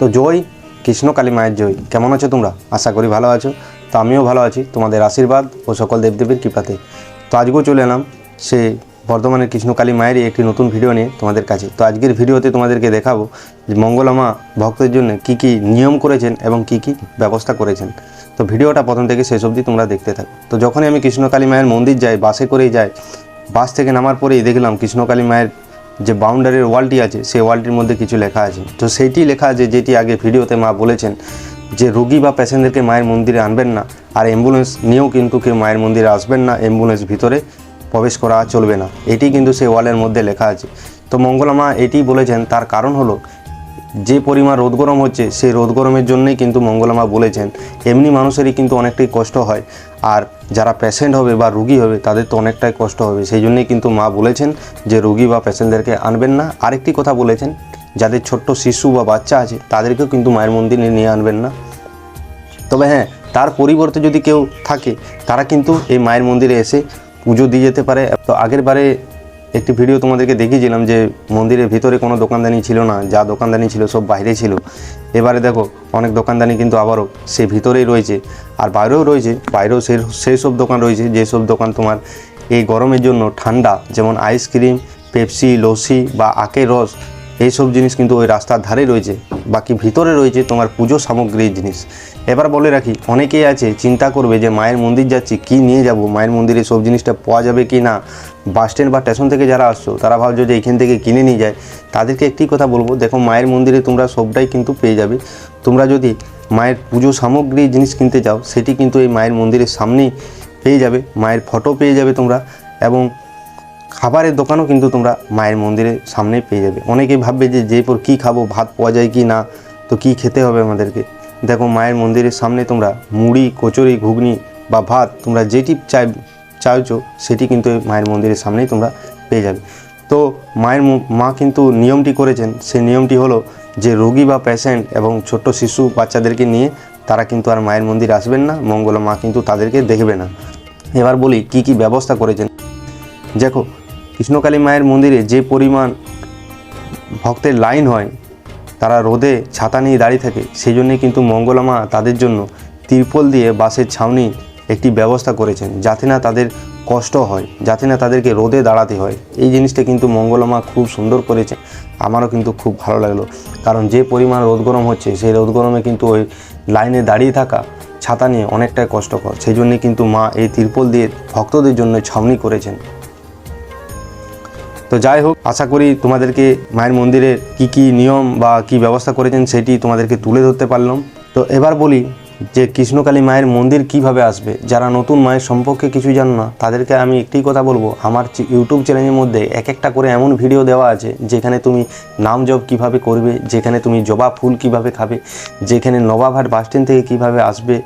তো জয় কৃষ্ণকালী মায়ের জয়। কেমন আছো তোমরা? আশা করি ভালো আছো। তো আমিও ভালো আছি। তোমাদের আশীর্বাদ ও সকল দেবদেবীর কৃপাতে। তো আজকেও চলে এলাম সে বর্ধমানের কৃষ্ণকালী মায়েরই একটি নতুন ভিডিও নিয়ে তোমাদের কাছে। তো আজকের ভিডিওতে তোমাদেরকে দেখাবো যে মঙ্গলামা ভক্তের জন্য কি কি নিয়ম করেছেন এবং কি কি ব্যবস্থা করেছেন। তো ভিডিওটা প্রথম থেকে শেষ অবধি তোমরা দেখতে থাকো। তো যখনই আমি কৃষ্ণকালী মায়ের মন্দির যাই, বাসে করেই যাই, বাস থেকে নামার পরেই দেখলাম কৃষ্ণকালী মায়ের যে বাউন্ডারির ওয়ালটি আছে, সেই ওয়ালটির মধ্যে কিছু লেখা আছে। তো সেইটি লেখা আছে যেটি আগে ভিডিওতে মা বলেছেন যে, রোগী বা প্যাসেঞ্জারকে মায়ের মন্দিরে আনবেন না আর অ্যাম্বুলেন্স নিয়েও কিন্তু কেউ মায়ের মন্দিরে আসবেন না অ্যাম্বুলেন্স ভিতরে প্রবেশ করা চলবে না। এটি কিন্তু সেই ওয়ালের মধ্যে লেখা আছে। তো মঙ্গলা মা এটি বলেছেন, তার কারণ হলো যে পরিমাণ রোদ গরম হচ্ছে, সেই রোদ গরমের জন্যই কিন্তু মঙ্গলামা বলেছেন। এমনি মানুষেরই কিন্তু অনেকটাই কষ্ট হয়। আর যারা পেশেন্ট হবে বা রুগী হবে, তাদের তো অনেকটাই কষ্ট হবে। সেই জন্যই কিন্তু মা বলেছেন যে, রুগী বা পেশেন্টদেরকে আনবেন না। আরেকটি কথা বলেছেন, যাদের ছোট্ট শিশু বা বাচ্চা আছে, তাদেরকেও কিন্তু মায়ের মন্দিরে নিয়ে আনবেন না। তবে হ্যাঁ তার পরিবর্তে যদি কেউ থাকে, তারা কিন্তু এই মায়ের মন্দিরে এসে পুজো দিয়ে যেতে পারে। তো আগের বারে একটি ভিডিও তোমাদেরকে দেখিয়েছিলাম যে মন্দিরের ভিতরে কোনো দোকানদানি ছিল না, যা দোকানদানি ছিল সব বাইরে ছিল। এবারে দেখো, অনেক দোকানদানি কিন্তু আবারও সে ভিতরেই রয়েছে। আর বাইরেও রয়েছে, বাইরেও সেই সেই সব দোকান রয়েছে যেসব দোকান তোমার এই গরমের জন্য ঠান্ডা, যেমন আইসক্রিম পেপসি লস্যি বা আখের রস এইসব জিনিস কিন্তু ওই রাস্তার ধারে রয়েছে। বাকি ভিতরে রয়েছে তোমার পুজো সামগ্রীর জিনিস। এবার বলে রাখি, অনেকেই আছে চিন্তা করবে যে মায়ের মন্দির যাচ্ছি, কি নিয়ে যাব? মায়ের মন্দিরে সব জিনিসটা পাওয়া যাবে কি না? বাস স্ট্যান্ড বা স্টেশন থেকে যারা আসছো, তারা ভাবছ যে এখান থেকে কিনে নিয়ে যায়। তাদেরকে একটি কথা বলব, দেখো মায়ের মন্দিরে তোমরা সবটাই কিন্তু পেয়ে যাবে। তোমরা যদি মায়ের পুজো সামগ্রী জিনিস কিনতে যাও, সেটি কিন্তু এই মায়ের মন্দিরের সামনেই পেয়ে যাবে, মায়ের ফটো পেয়ে যাবে তোমরা এবং খাবারের দোকানও কিন্তু তোমরা মায়ের মন্দিরের সামনেই পেয়ে যাবে। অনেকেই ভাববে যে যে পর কী খাব, ভাত পাওয়া যায় কি না? তো কি খেতে হবে আমাদেরকে? দেখো মায়ের মন্দিরের সামনে তোমরা মুড়ি, কচুরি, ঘুগনি বা ভাত তোমরা যেটি চাই, চাইছো, সেটি কিন্তু মায়ের মন্দিরের সামনেই তোমরা পেয়ে যাবে। তো মায়ের মা কিন্তু নিয়মটি করেছেন সেই নিয়মটি হলো যে রোগী বা পেশেন্ট এবং ছোট্ট শিশু বাচ্চাদেরকে নিয়ে তারা কিন্তু আর মায়ের মন্দির আসবেন না, মঙ্গলা মা কিন্তু তাদেরকে দেখবে না। এবার বলি, কি কি ব্যবস্থা করেছেন? দেখো, কৃষ্ণকালী মায়ের মন্দিরে যে পরিমাণ ভক্তের লাইন হয় তারা রোদে ছাতা নিয়ে দাঁড়িয়ে থাকে। সেই জন্যে কিন্তু মঙ্গলামা তাদের জন্য তিরপল দিয়ে বাসের ছাউনি একটি ব্যবস্থা করেছেন, যাতে না তাদের কষ্ট হয়, যাতে না তাদেরকে রোদে দাঁড়াতে হয়। এই জিনিসটা কিন্তু মঙ্গলামা খুব সুন্দর করেছে আমারও কিন্তু খুব ভালো লাগল। কারণ যে পরিমাণ রোদ গরম হচ্ছে, সেই রোদ গরমে কিন্তু ওই লাইনে দাঁড়িয়ে থাকা ছাতা নিয়ে অনেকটাই কষ্টকর। সেই জন্যে কিন্তু মা এই তিরপল দিয়ে ভক্তদের জন্য ছাউনি করেছেন। তো যাই হোক, আশা করি তোমাদেরকে মায়ের মন্দিরের কি কি নিয়ম বা কি ব্যবস্থা করেছেন সেটি তোমাদেরকে তুলে ধরতে পারলাম। তো এবার বলি যে কৃষ্ণকালী মায়ের মন্দির কীভাবে আসবে, যারা নতুন মায়ের সম্পর্কে কিছু জানো না, তাদেরকে আমি একটি কথা বলব। আমার ইউটিউব চ্যানেলের মধ্যে এক একটা করে এমন ভিডিও দেওয়া আছে, যেখানে তুমি নাম জপ কীভাবে করবে, যেখানে তুমি জবা ফুল কীভাবে খাবে, যেখানে নবাবহাট বাস স্ট্যান্ড থেকে কীভাবে আসবে,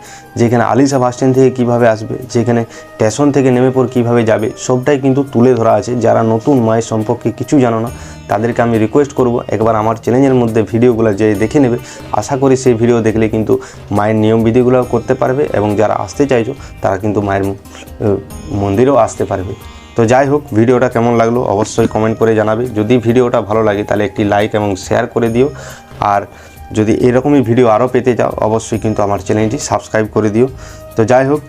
যেখানে আলিশা বাস স্ট্যান্ড থেকে কীভাবে আসবে, যেখানে স্টেশন থেকে নেমে পর কীভাবে যাবে, সবটাই কিন্তু তুলে ধরা আছে, যারা নতুন মায়ের সম্পর্কে কিছু জানো না তাদেরকে আমি রিকোয়েস্ট করব। একবার আমার চ্যানেলের মধ্যে ভিডিওগুলো যে দেখে নেবে। আশা করি সেই ভিডিও দেখলে কিন্তু মায়ের নিয়মবিধিগুলো করতে পারবে এবং যারা আসতে চাইছো, তারা কিন্তু মায়ের মন্দিরেও আসতে পারবে। তো যাই হোক ভিডিওটা কেমন লাগল অবশ্যই কমেন্ট করে জানাবে। যদি ভিডিওটা ভালো লাগে, তাহলে একটি লাইক এবং শেয়ার করে দিও। আর যদি এরকমই ভিডিও আরও পেতে চাও, অবশ্যই কিন্তু আমার চ্যানেলটি সাবস্ক্রাইব করে দিও। তো যাই হোক,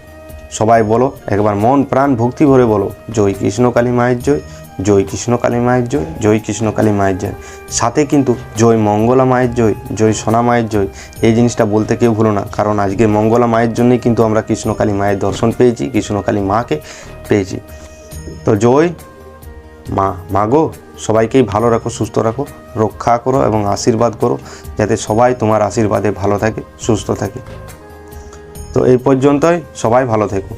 সবাই বলো, একবার মন প্রাণ ভক্তি ভরে বলো, জয় কৃষ্ণকালী মায়ের জয় জয় কৃষ্ণকালী মায়ের জয় জয় কৃষ্ণকালী মায়ের জয়। সাথে কিন্তু জয় মঙ্গলা মায়ের জয় জয় সোনা মায়ের জয়। এই জিনিসটা বলতে কেউ ভুলো না, কারণ আজকে মঙ্গলা মায়ের জন্যই কিন্তু আমরা কৃষ্ণকালী মায়ের দর্শন পেয়েছি কৃষ্ণকালী মাকে পেয়েছি। তো জয় মা মাগো সবাইকেই ভালো রাখো, সুস্থ রাখো, রক্ষা করো এবং আশীর্বাদ করো, যাতে সবাই তোমার আশীর্বাদে ভালো থাকে, সুস্থ থাকে। তো এই পর্যন্তই, সবাই ভালো থেকো।